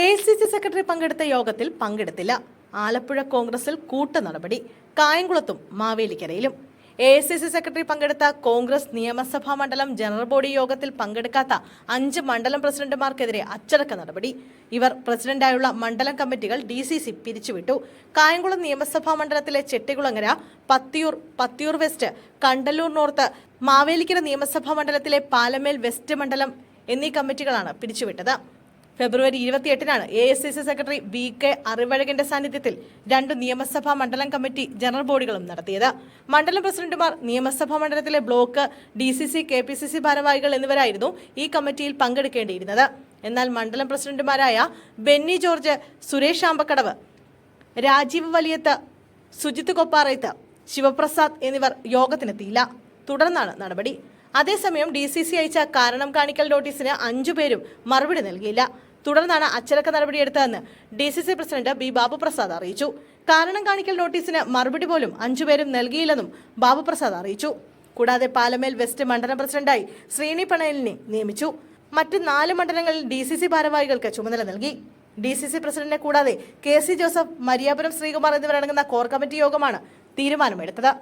A C C secretary പങ്കെടുത്ത യോഗത്തിൽ പങ്കെടുത്തില്ല. ആലപ്പുഴ കോൺഗ്രസിൽ കൂട്ട നടപടി കായംകുളത്തും മാവേലിക്കരയിലും. എ സി സി സെക്രട്ടറി പങ്കെടുത്ത കോൺഗ്രസ് നിയമസഭാ മണ്ഡലം ജനറൽ ബോഡി യോഗത്തിൽ പങ്കെടുക്കാത്ത അഞ്ച് മണ്ഡലം പ്രസിഡന്റുമാർക്കെതിരെ അച്ചടക്ക നടപടി. ഇവർ പ്രസിഡന്റായുള്ള മണ്ഡലം കമ്മിറ്റികൾ ഡി സി സി പിരിച്ചുവിട്ടു. കായംകുളം നിയമസഭാ മണ്ഡലത്തിലെ ചെട്ടികുളങ്ങര പത്തിയൂർ പത്തിയൂർ വെസ്റ്റ് കണ്ടല്ലൂർ നോർത്ത് മാവേലിക്കര നിയമസഭാ മണ്ഡലത്തിലെ പാലമേൽ വെസ്റ്റ് മണ്ഡലം എന്നീ കമ്മിറ്റികളാണ് പിരിച്ചുവിട്ടത്. ഫെബ്രുവരി ഇരുപത്തിയെട്ടിനാണ് A S C C secretary V K അറിവഴകന്റെ സാന്നിധ്യത്തിൽ രണ്ട് നിയമസഭാ മണ്ഡലം കമ്മിറ്റി ജനറൽ ബോഡികളും നടത്തിയത്. മണ്ഡലം പ്രസിഡന്റുമാർ നിയമസഭാ മണ്ഡലത്തിലെ block D C C K P C C ഭാരവാഹികൾ എന്നിവരായിരുന്നു ഈ കമ്മിറ്റിയിൽ പങ്കെടുക്കേണ്ടിയിരുന്നത്. എന്നാൽ മണ്ഡലം പ്രസിഡന്റുമാരായ ബെന്നി ജോർജ് സുരേഷ് ആമ്പക്കടവ് രാജീവ് വലിയത്ത് സുജിത് കൊപ്പാറയത്ത് ശിവപ്രസാദ് എന്നിവർ യോഗത്തിനെത്തിയില്ല. തുടർന്നാണ് നടപടി. അതേസമയം ഡി സി സി അയച്ച കാരണം കാണിക്കൽ നോട്ടീസിന് അഞ്ചുപേരും മറുപടി നൽകിയില്ല. തുടർന്നാണ് അച്ചടക്ക നടപടിയെടുത്തതെന്ന് D C C president B Babuprasad അറിയിച്ചു. കാരണം കാണിക്കൽ നോട്ടീസിന് മറുപടി പോലും അഞ്ചുപേരും നൽകിയില്ലെന്നും ബാബുപ്രസാദ് അറിയിച്ചു. കൂടാതെ പാലമേൽ വെസ്റ്റ് മണ്ഡലം പ്രസിഡന്റായി ശ്രീനി പണയലിനെ നിയമിച്ചു. മറ്റ് നാല് മണ്ഡലങ്ങളിൽ ഡി സി സി ഭാരവാഹികൾക്ക് ചുമതല നൽകി. ഡി സി സി പ്രസിഡന്റിനെ കൂടാതെ K C Joseph Mariyapuram Sreekumar എന്നിവരടങ്ങുന്ന കോർ കമ്മിറ്റി യോഗമാണ് തീരുമാനമെടുത്തത്.